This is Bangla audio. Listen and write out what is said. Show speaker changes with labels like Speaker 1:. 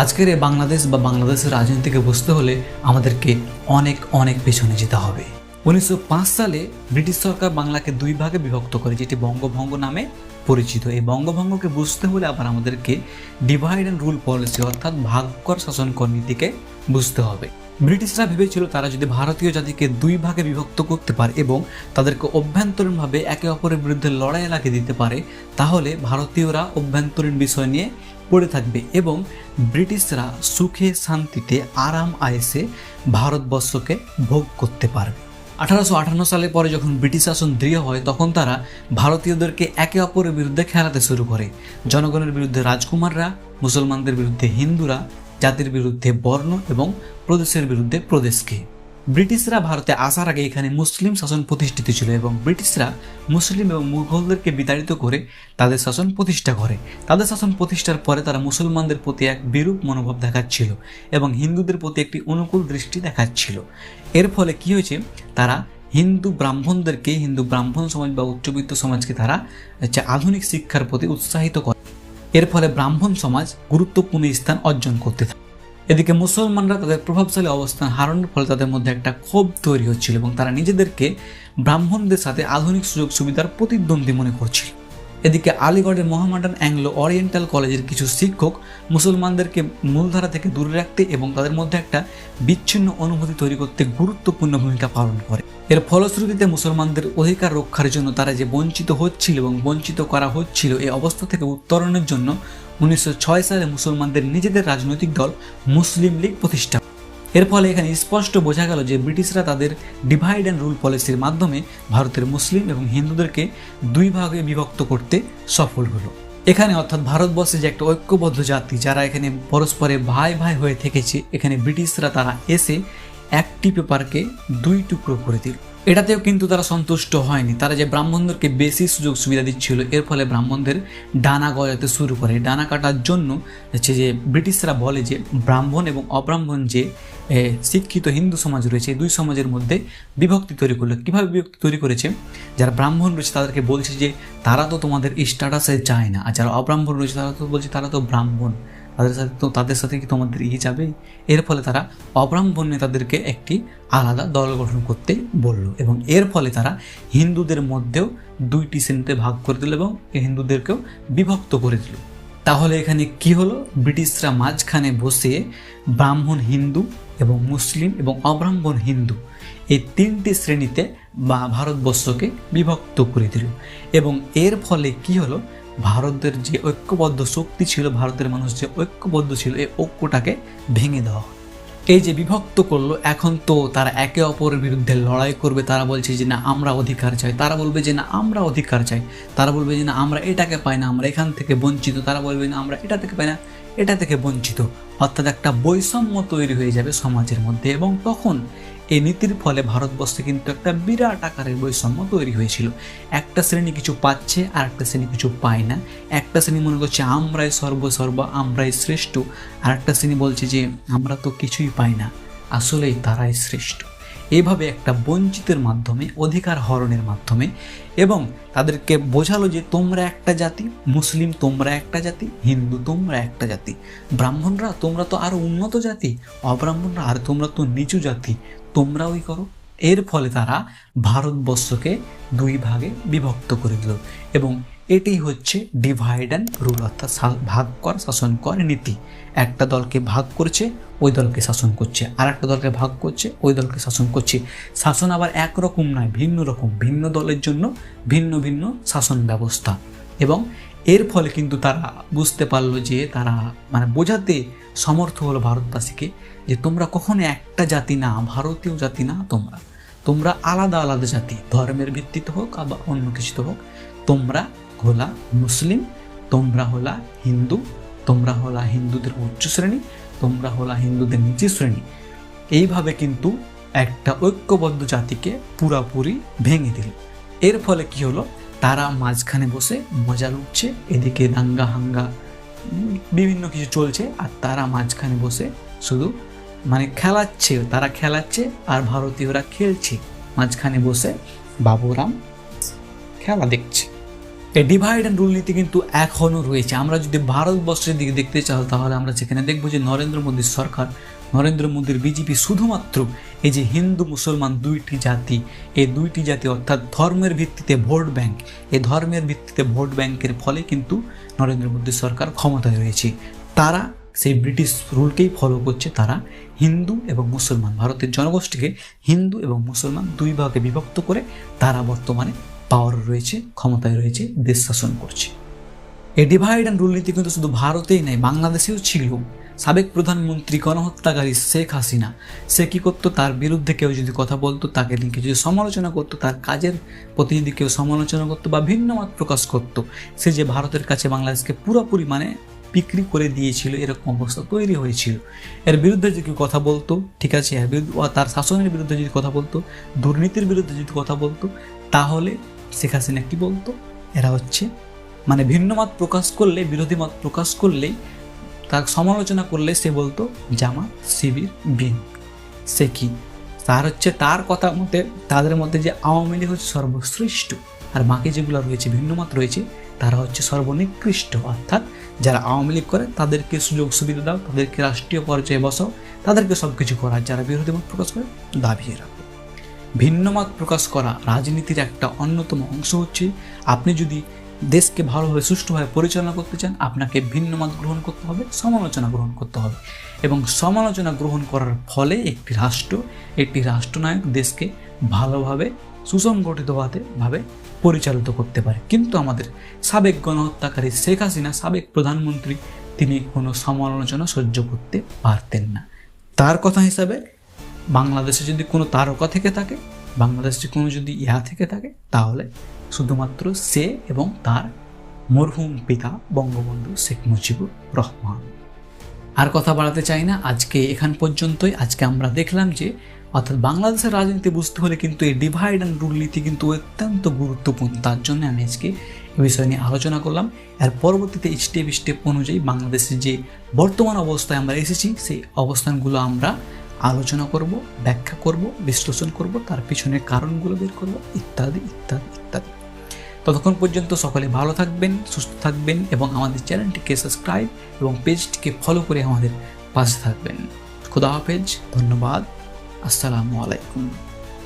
Speaker 1: আজকের এই বাংলাদেশ বা বাংলাদেশের রাজনীতিকে বুঝতে হলে আমাদেরকে অনেক অনেক পেছনে যেতে হবে। উনিশশো পাঁচ সালে ব্রিটিশ সরকার বাংলাকে দুই ভাগে বিভক্ত করে, যেটি বঙ্গভঙ্গ নামে পরিচিত। এই বঙ্গভঙ্গকে বুঝতে হলে আবার আমাদেরকে ডিভাইড অ্যান্ড রুল পলিসি অর্থাৎ শাসন কর নীতিকে বুঝতে হবে। ব্রিটিশরা ভেবেছিল তারা যদি ভারতীয় জাতিকে দুই ভাগে বিভক্ত করতে পারে এবং তাদেরকে অভ্যন্তরীণভাবে একে অপরের বিরুদ্ধে লড়াই লাগিয়ে দিতে পারে, তাহলে ভারতীয়রা অভ্যন্তরীণ বিষয় নিয়ে পড়ে থাকবে এবং ব্রিটিশরা সুখে, শান্তিতে, আরাম, আয়েসে ভারতবর্ষকে ভোগ করতে পারবে। আঠারোশো আটান্ন সালের পরে যখন ব্রিটিশ শাসন দৃঢ় হয়, তখন তারা ভারতীয়দেরকে একে অপরের বিরুদ্ধে খেলাতে শুরু করে। জনগণের বিরুদ্ধে রাজকুমাররা, মুসলমানদের বিরুদ্ধে হিন্দুরা জাতির বিরুদ্ধে বর্ণ এবং প্রদেশের বিরুদ্ধে প্রদেশকে। ব্রিটিশরা ভারতে আসার আগে এখানে মুসলিম শাসন প্রতিষ্ঠিত ছিল এবং ব্রিটিশরা মুসলিম এবং মুঘলদেরকে বিতাড়িত করে তাদের শাসন প্রতিষ্ঠা করে। তাদের শাসন প্রতিষ্ঠার পরে তারা মুসলমানদের প্রতি এক বিরূপ মনোভাব দেখাচ্ছিল এবং হিন্দুদের প্রতি একটি অনুকূল দৃষ্টি দেখাচ্ছিল। এর ফলে কি হয়েছে? তারা হিন্দু ব্রাহ্মণদেরকে, হিন্দু ব্রাহ্মণ সমাজ বা উচ্চবিত্ত সমাজকে তারা হচ্ছে আধুনিক শিক্ষার প্রতি উৎসাহিত করে। এর ফলে ব্রাহ্মণ সমাজ গুরুত্বপূর্ণ স্থান অর্জন করতে এদিকে মুসলমানরা তাদের প্রভাবশালী অবস্থান হারানোর ফলে তাদের মধ্যে একটা ক্ষোভ তৈরি হচ্ছিল এবং তারা নিজেদেরকে ব্রাহ্মণদের সাথে আধুনিক সুযোগ সুবিধার প্রতিদ্বন্দ্বী মনে করছিল। এদিকে আলিগড়ের মোহামেডান অ্যাংলো ওরিয়েন্টাল কলেজের কিছু শিক্ষক মুসলমানদেরকে মূলধারা থেকে দূরে রাখতে এবং তাদের মধ্যে একটা বিচ্ছিন্ন অনুভূতি তৈরি করতে গুরুত্বপূর্ণ ভূমিকা পালন করে। এর ফলশ্রুতিতে মুসলমানদের অধিকার রক্ষার জন্য তারা যে বঞ্চিত হচ্ছিল এবং বঞ্চিত করা হচ্ছিল এই অবস্থা থেকে উত্তরণের জন্য উনিশশো ছয় সালে মুসলমানদের নিজেদের রাজনৈতিক দল মুসলিম লীগ প্রতিষ্ঠা এর ফলে এখানে স্পষ্ট বোঝা গেল যে ব্রিটিশরা তাদের ডিভাইড অ্যান্ড রুল পলিসির মাধ্যমে ভারতের মুসলিম এবং হিন্দুদেরকে দুই ভাগে বিভক্ত করতে সফল হলো। এখানে অর্থাৎ ভারতবর্ষে যে একটা ঐক্যবদ্ধ জাতি, যারা এখানে পরস্পরে ভাই ভাই হয়ে থেকেছে, এখানে ব্রিটিশরা তারা এসে একটি পেপারকে দুই টুকরো করে দিল। এটাতেও কিন্তু তারা সন্তুষ্ট হয়নি। তারা যে ব্রাহ্মণদেরকে বেশি সুযোগ সুবিধা দিচ্ছিল, এর ফলে ব্রাহ্মণদের ডানা গজাতে শুরু করে। ডানা কাটার জন্য হচ্ছে যে ব্রিটিশরা বলে যে ব্রাহ্মণ এবং অব্রাহ্মণ যে শিক্ষিত হিন্দু সমাজ রয়েছে দুই সমাজের মধ্যে বিভক্তি তৈরি করল। কীভাবে বিভক্তি তৈরি করেছে? যারা ব্রাহ্মণ রয়েছে তাদেরকে বলছে যে, তারা তো তোমাদের স্ট্যাটাসে চায় না। আর যারা অব্রাহ্মণ রয়েছে তারা তো বলছে, তারা তো ব্রাহ্মণ। তাদের সাথে তো তাদের সাথে কি তোমাদের ইয়ে যাবে? এর ফলে তারা অব্রাহ্মণ নেতাদেরকে একটি আলাদা দল গঠন করতে বলল এবং এর ফলে তারা হিন্দুদের মধ্যেও দুইটি শ্রেণীতে ভাগ করে দিল এবং হিন্দুদেরকেও বিভক্ত করে দিল। তাহলে এখানে কি হলো? ব্রিটিশরা মাঝখানে বসে ব্রাহ্মণ হিন্দু এবং মুসলিম এবং অব্রাহ্মণ হিন্দু এই তিনটি শ্রেণীতে বা ভারতবর্ষকে বিভক্ত করে দিল। এবং এর ফলে কি হলো? ভারতের যে ঐক্যবদ্ধ শক্তি ছিল, ভারতের মানুষ যে ঐক্যবদ্ধ ছিল, এই ঐক্যটাকে ভেঙে দেওয়া। এই যে বিভক্ত করল, এখন তো তারা একে অপরের বিরুদ্ধে লড়াই করবে। তারা বলছে যে, না, আমরা অধিকার চাই। তারা বলবে যে, না, আমরা অধিকার চাই। তারা বলবে যে, না, আমরা এটাকে পাই না, আমরা এখান থেকে বঞ্চিত। তারা বলবে, না, আমরা এটা থেকে পাই না, এটা থেকে বঞ্চিত। অর্থাৎ একটা বৈষম্য তৈরি হয়ে যাবে সমাজের মধ্যে এবং তখন এই নীতির ফলে ভারতবর্ষে কিন্তু একটা বিরাট আকারের বৈষম্য তৈরি হয়েছিল। একটা শ্রেণি কিছু পাচ্ছে আর একটা শ্রেণি কিছু পায় না। একটা শ্রেণি মনে করছে আমরাই সর্বসর্ব, আমরাই শ্রেষ্ঠ। আর একটা শ্রেণি বলছে যে আমরা তো কিছুই পাই না, আসলেই তারাই শ্রেষ্ঠ। এইভাবে একটা বঞ্চিতের মাধ্যমে, অধিকার হরণের মাধ্যমে এবং তাদেরকে বোঝালো যে তোমরা একটা জাতি, মুসলিম তোমরা একটা জাতি, হিন্দু তোমরা একটা জাতি। ব্রাহ্মণরা তোমরা তো আরও উন্নত জাতি, অব্রাহ্মণরা আর তোমরা তো নিচু জাতি। তোমরা ওই করো। এর ফলে তারা ভারতবর্ষকে দুই ভাগে বিভক্ত করে দিল এবং এটি হচ্ছে ডিভাইড অ্যান্ড রুল অর্থাৎ ভাগ কর, শাসন কর নীতি। একটা দলকে ভাগ করছে, ওই দলকে শাসন করছে। আর একটা দলকে ভাগ করছে, ওই দলকে শাসন করছে। শাসন আবার একরকম নয়, ভিন্ন রকম, ভিন্ন দলের জন্য ভিন্ন ভিন্ন শাসন ব্যবস্থা। এবং এর ফলে কিন্তু তারা বুঝতে পারল যে তারা মানে বোঝাতে সমর্থ হলো ভারতবাসীকে যে তোমরা কখনো একটা জাতি না, ভারতীয় জাতি না, তোমরা। তোমরা আলাদা আলাদা জাতি। ধর্মের ভিত্তিতে হোক আবার অন্য কিছুতে হোক, তোমরা হলা মুসলিম, তোমরা হলা হিন্দু, তোমরা হলা হিন্দুদের উচ্চ শ্রেণি, তোমরা হলা হিন্দুদের নিচু শ্রেণি। এইভাবে কিন্তু একটা ঐক্যবদ্ধ জাতিকে পুরাপুরি ভেঙে দিল। এর ফলে কি হলো? তারা মাঝখানে বসে মজা লুটছে, এদিকে দাঙ্গা হাঙ্গা বিভিন্ন কিছু চলছে আর তারা মাঝখানে বসে শুধু মানে খেলাচ্ছে, তারা খেলাচ্ছে আর ভারতীয়রা খেলছে। মাঝখানে বসে বাবুরাম খেলা দেখছে। এই ডিভাইড অ্যান্ড রুল নীতি কিন্তু এখনও রয়েছে। আমরা যদি ভারতবর্ষের দিকে দেখতে চাও, তাহলে আমরা সেখানে দেখব যে নরেন্দ্র মোদীর সরকার নরেন্দ্র মোদীর বিজেপি শুধুমাত্র এই যে হিন্দু, মুসলমান দুইটি জাতি, এই দুইটি জাতি অর্থাৎ ধর্মের ভিত্তিতে ভোট ব্যাংক, এই ধর্মের ভিত্তিতে ভোট ব্যাংকের ফলে কিন্তু নরেন্দ্র মোদীর সরকার ক্ষমতায় রয়েছে। তারা সেই ব্রিটিশ রুলকেই ফলো করছে, তারা হিন্দু এবং মুসলমান। ভারতের জনগোষ্ঠীকে হিন্দু এবং মুসলমান দুই ভাগে বিভক্ত করে তারা বর্তমানে পাওয়ার রয়েছে, ক্ষমতায় রয়েছে, দেশ শাসন করছে। এই ডিভাইড অ্যান্ড রুল নীতি কিন্তু শুধু ভারতেই নেই বাংলাদেশেও ছিল। সাবেক প্রধানমন্ত্রী গণহত্যাকারী শেখ হাসিনা। সে কী করতো? তার বিরুদ্ধে কেউ যদি কথা বলতো, তাকে নিয়ে যদি সমালোচনা করতো, তার কাজের প্রতি যদি কেউ সমালোচনা করতো বা ভিন্ন মত প্রকাশ করতো, সে যে ভারতের কাছে বাংলাদেশকে পুরোপুরি মানে বিক্রি করে দিয়েছিল, এরকম অবস্থা তৈরি হয়েছিল। এর বিরুদ্ধে যদি কেউ কথা বলতো, ঠিক আছে, এর বিরুদ্ধে তার শাসনের বিরুদ্ধে যদি কথা বলতো, দুর্নীতির বিরুদ্ধে যদি কথা বলতো, তাহলে শেখ হাসিনা কী বলতো? এরা হচ্ছে মানে ভিন্ন মত প্রকাশ করলে, বিরোধী মত প্রকাশ করলেই তার সমালোচনা করলে সে বলতো, জামা শিবির বিন। সে কি? তার হচ্ছে, তার কথা মতে, তাদের মধ্যে যে আওয়ামী লীগ হচ্ছে সর্বশ্রেষ্ঠ, আর বাকি যেগুলো রয়েছে ভিন্ন মত রয়েছে, তারা হচ্ছে সর্বনিকৃষ্ট। অর্থাৎ যারা আওয়ামী লীগ করে, তাদেরকে সুযোগ সুবিধা দাও, তাদেরকে রাষ্ট্রীয় পর্যায়ে বসাও, তাদেরকে সব কিছু করা যারা বিরোধী মত প্রকাশ করে দাবিয়ে রাখো ভিন্নমত প্রকাশ করা রাজনীতির একটা অন্যতম অংশ হচ্ছে, আপনি যদি দেশকে ভালোভাবে সুষ্ঠুভাবে পরিচালনা করতে চান, আপনাকে ভিন্ন মত গ্রহণ করতে হবে, সমালোচনা গ্রহণ করতে হবে। এবং সমালোচনা গ্রহণ করার ফলে একটি রাষ্ট্র, একটি রাষ্ট্রনায়ক দেশকে ভালোভাবে সুসংগঠিতভাবে ভাবে পরিচালিত করতে পারে। কিন্তু আমাদের সাবেক গণহত্যাকারী শেখ হাসিনা, সাবেক প্রধানমন্ত্রী, তিনি কোনো সমালোচনা সহ্য করতে পারতেন না। তার কথা হিসাবে, বাংলাদেশে যদি কোনো তারকা থেকে থাকে, বাংলাদেশে কোনো যদি ইহা থেকে থাকে, তাহলে শুধুমাত্র সে এবং তার মরহুম পিতা বঙ্গবন্ধু শেখ মুজিবুর রহমান। আর কথা বাড়াতে চাই না, আজকে এখান পর্যন্তই। আজকে আমরা দেখলাম যে, অর্থাৎ বাংলাদেশের রাজনীতি বুঝতে হলে কিন্তু এই ডিভাইড অ্যান্ড রুল নীতি কিন্তু অত্যন্ত গুরুত্বপূর্ণ। তার জন্য আমি আজকে এ বিষয় নিয়ে আলোচনা করলাম। এর পরবর্তীতে স্টেপ স্টেপ অনুযায়ী বাংলাদেশের যে বর্তমান অবস্থায় আমরা এসেছি, সেই অবস্থানগুলো আমরা আলোচনা করব, ব্যাখ্যা করব, বিশ্লেষণ করব, তার পিছনের কারণগুলো বের করব, ইত্যাদি ইত্যাদি ইত্যাদি। ততক্ষণ পর্যন্ত সকলে ভালো থাকবেন, সুস্থ থাকবেন এবং আমাদের চ্যানেলটিকে সাবস্ক্রাইব এবং পেজটিকে ফলো করে আমাদের পাশে থাকবেন। খুদা হাফেজ, ধন্যবাদ। আসসালামু আলাইকুম।